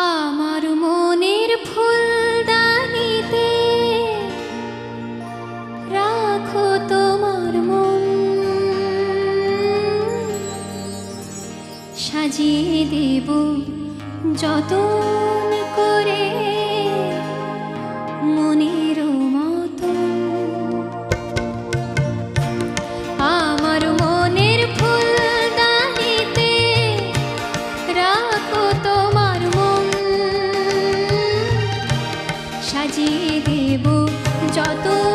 আমার মনের ফুলদানিতে রাখো তোমার মন। সাজিয়ে দেব যত করে মনের যত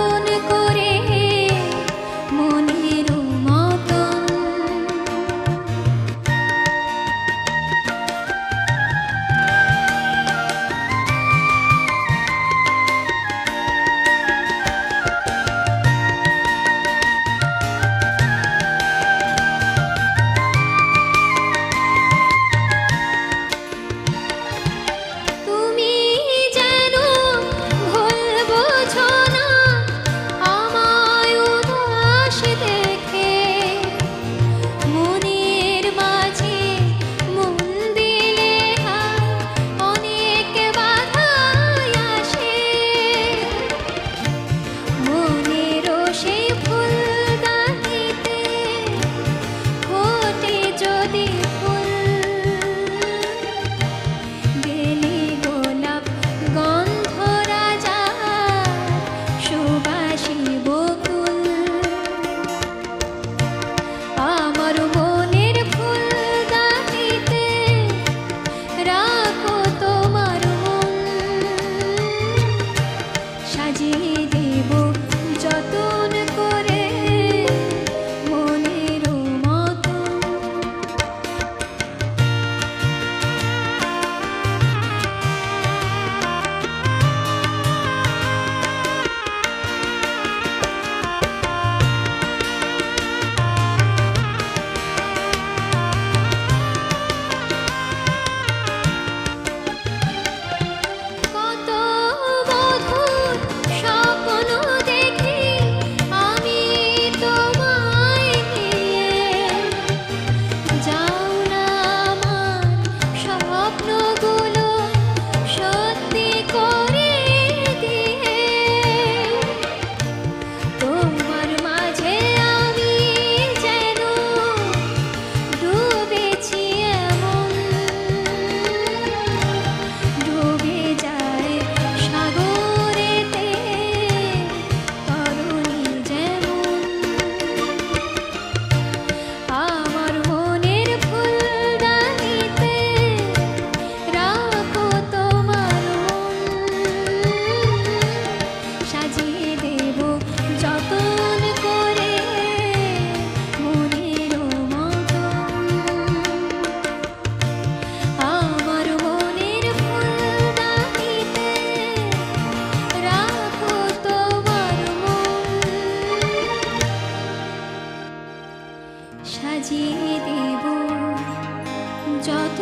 বাঁচিয়ে দেব যত